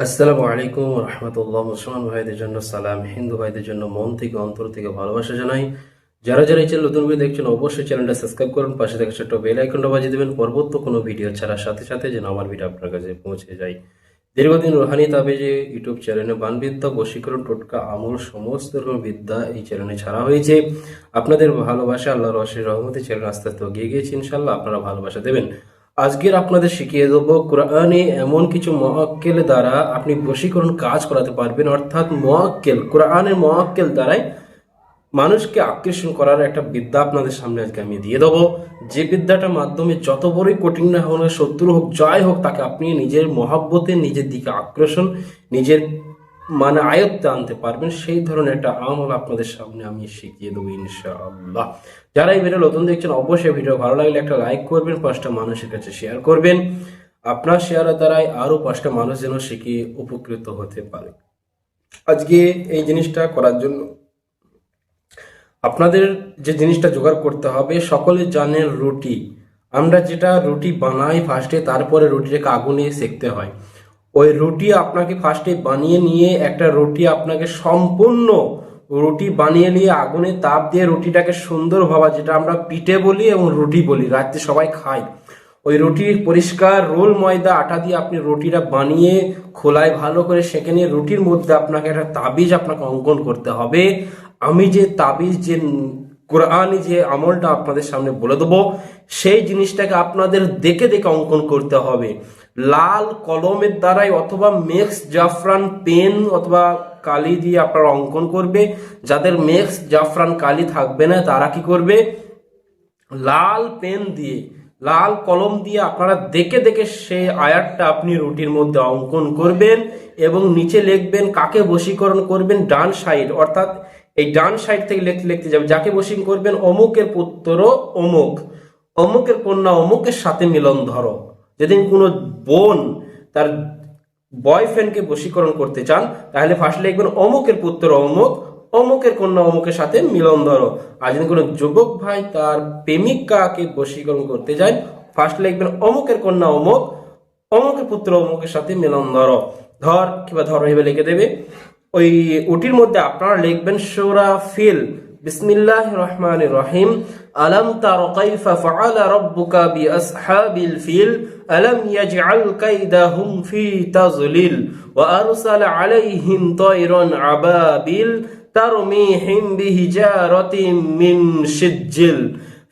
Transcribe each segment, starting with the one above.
আসসালামু আলাইকুম রহমতুল্লাহ। মুসলমান ভাইদের জন্য সালাম, হিন্দু ভাইদের জন্য মন থেকে, অন্তর থেকে ভালোবাসা জানাই। যারা যারা এই চ্যানেল নতুন ভিডিও দেখছেন, অবশ্যই চ্যানেলটা সাবস্ক্রাইব করুন, পাশে থেকে ছোট্ট বেল আইকনটা বাজিয়ে দেবেন। পরবর্তী কোনো ভিডিও ছাড়ার সাথে সাথে যেন আমার ভিডিও আপনার কাছে পৌঁছে যায়। দীর্ঘদিন রোহানি তাবে যে ইউটিউব চ্যানেলে বানবিদ্যা, বশীকরণ, টোটকা, আমল, সমস্ত রকম বিদ্যা এই চ্যানেলে ছাড়া হয়েছে। আপনাদের ভালোবাসা, আল্লাহর রসের রহমতে চ্যানেল আস্তে আস্তে এগিয়ে গিয়েছে ইনশাল্লাহ আপনারা ভালোবাসা দেবেন। আজকের আপনাদের শিখিয়ে দেব, কোরআনে এমন কিছু মহাক্কেল দ্বারা আপনি বশীকরণ কাজ করাতে পারবেন। অর্থাৎ মহাক্কেল কোরআনের মহাক্কেল দ্বারাই মানুষকে আকর্ষণ করার একটা বিদ্যা আপনাদের সামনে আজকে আমি দিয়ে দেবো। যে বিদ্যাটার মাধ্যমে যত বড়ই কঠিন না হোক, শত্রু হোক জয় হোক, তাকে আপনি নিজের মহাব্বতে নিজের দিকে আকর্ষণ, নিজের মানে আয়ত্তে আনতে পারবেন, সেই ধরনের একটা আমল আপনাদের সামনে আমি শিখিয়ে দেবো ইনশাআল্লাহ। যারা এই ভিডিও নতুন দেখছেন, অবশ্যই ভিডিও ভালো লাগলে একটা লাইক করবেন, পাঁচটা মানুষের কাছে শেয়ার করবেন। আপনার শেয়ারের দ্বারাই আরও পাঁচটা মানুষ যেন শিখে উপকৃত হতে পারে। আজকে এই জিনিসটা করার জন্য আপনাদের যে জিনিসটা জোগাড় করতে হবে, সকলে জানেন রুটি। আমরা যেটা রুটি বানাই ফার্স্টে তারপরে রুটিটাকে আগুনে সেকতে হয়। ওই রুটি আপনাকে ফার্স্টে বানিয়ে নিয়ে একটা রুটি আপনাকে সম্পূর্ণ রুটি বানিয়ে নিয়ে আগুনে তাপ দিয়ে রুটিটাকে সুন্দর ভাবা, যেটা আমরা পিঠে বলি এবং রুটি বলি, রাত্রে সবাই খায়। ওই রুটির পরিষ্কার, রোল ময়দা, আটা দিয়ে আপনি রুটিটা বানিয়ে খোলায় ভালো করে সেঁকে নিয়ে রুটির মধ্যে আপনাকে একটা তাবিজ আপনাকে অঙ্কন করতে হবে। আমি যে তাবিজ, যে কোরআনি যে আমলটা আপনাদের সামনে বলে দেবো, সেই জিনিসটাকে আপনাদের দেখে দেখে অঙ্কন করতে হবে। লাল কলমের দ্বারাই অথবা মেক্স জাফরান পেন অথবা কালি দিয়ে আপনারা অঙ্কন করবে। যাদের মেক্স জাফরান কালি থাকবে না, তারা কি করবে? লাল পেন দিয়ে, লাল কলম দিয়ে আপনারা দেখে দেখে সেই আয়াতটা আপনি রুটির মধ্যে অঙ্কন করবেন এবং নিচে লিখবেন কাকে বশীকরণ করবেন ডান সাইড। অর্থাৎ এই ডান সাইড থেকে লিখতে লিখতে যাবে। যাকে বশীকরণ করবেন অমুকের পুত্র অমুক। অমুকের কন্যা অমুকের সাথে মিলন ধরো। যেদিন কোনো বোন তার বয়ফ্রেন্ডকে বশীকরণ করতে চান, তাহলে ফার্স্ট লিখবেন, অমুকের পুত্র অমুক, অমুকের কন্যা অমুকের সাথে মিলন ধরো। আর যদি কোনো যুবক ভাই তার প্রেমিকাকে বশীকরণ করতে যায় ফার্স্ট লিখবেন, অমুকের কন্যা অমুক, অমুকের পুত্র অমুকের সাথে মিলন ধরো। ধর কিংবা ধর হিসেবে লিখে দেবে। ওই ওটির মধ্যে আপনারা লিখবেন সোরা ফিল। বিসমিল্লাহ রহমান রহিম আলম তার ফিল ফি আবাবিল। তারমিহিম বিহিজারাতিন মিন সিজ্জিল।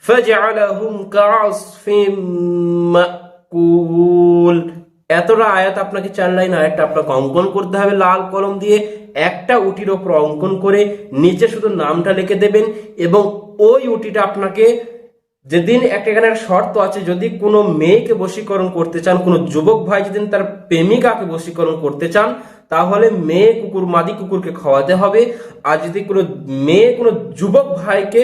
ফাজআলাহুম কাআসফিম মাকুল। এতটা আয়াত আপনাকে চার লাইন আয়াতটা আপনাকে অঙ্কন করতে হবে, লাল কলম দিয়ে। একটা উটির ওপর অঙ্কন করে নিচে শুধু নামটা লিখে দেবেন এবং ওই উটিটা আপনাকে যেদিন একটা এখানে শর্ত আছে, যদি কোনো মেয়েকে বশীকরণ করতে চান, কোনো যুবক ভাই যেদিন তার প্রেমিকাকে বশীকরণ করতে চান, তাহলে মেয়ে কুকুর মাদি কুকুরকে খাওয়াতে হবে। আর যদি কোনো মেয়ে কোনো যুবক ভাইকে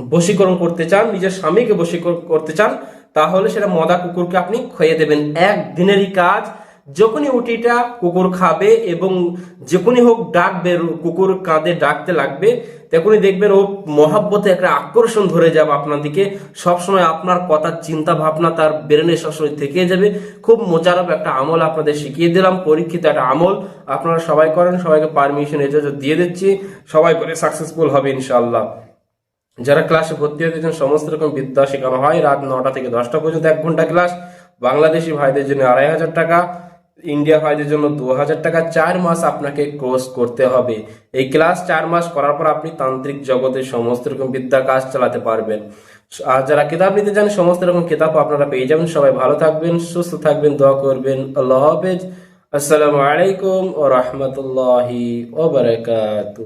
বশীকরণ করতে চান, নিজের স্বামীকে বশীকরণ করতে চান, তাহলে সেটা মদা কুকুরকে আপনি খাইয়ে দেবেন। এক দিনেরই কাজ যখনই উটিটা কুকুর খাবে এবং যখনই হোক ডাকবে কুকুর কাঁধে ডাকতে লাগবে, তখনই দেখবেন ও মহাব্বতে একটা আকর্ষণ ধরে যাবে আপনার দিকে। সবসময় আপনার কথা চিন্তা ভাবনা তার ব্রেনে সবসময় থেকে যাবে। খুব মোজারব একটা আমল আপনাদের শিখিয়ে দিলাম, পরীক্ষিত একটা আমল। আপনারা সবাই করেন, সবাইকে পারমিশন এজাজত দিয়ে দিচ্ছি, সবাই করে সাকসেসফুল হবে ইনশাল্লাহ যারা ক্লাসে ভর্তি হতে চান, সমস্ত রকম বিদ্যা শেখানো হয়। রাত নটা থেকে দশটা পর্যন্ত এক ঘণ্টা ক্লাস বাংলাদেশি ভাইদের জন্য আড়াই হাজার টাকা। ইন্ডিয়া ফাইজের জন্য দু হাজার টাকা চার মাস আপনাকে কোর্স করতে হবে। এই ক্লাস চার মাস করার পর আপনি তান্ত্রিক জগতে সমস্ত রকম বিদ্যার কাজ চালাতে পারবেন। আর যারা কিতাব নিতে চান, সমস্ত রকম কিতাব আপনারা পেয়ে যাবেন। সবাই ভালো থাকবেন, সুস্থ থাকবেন, দোয়া করবেন। আল্লাহ হাফেজ। আসসালামু আলাইকুম ও রহমতুল্লাহি ও বারাকাতু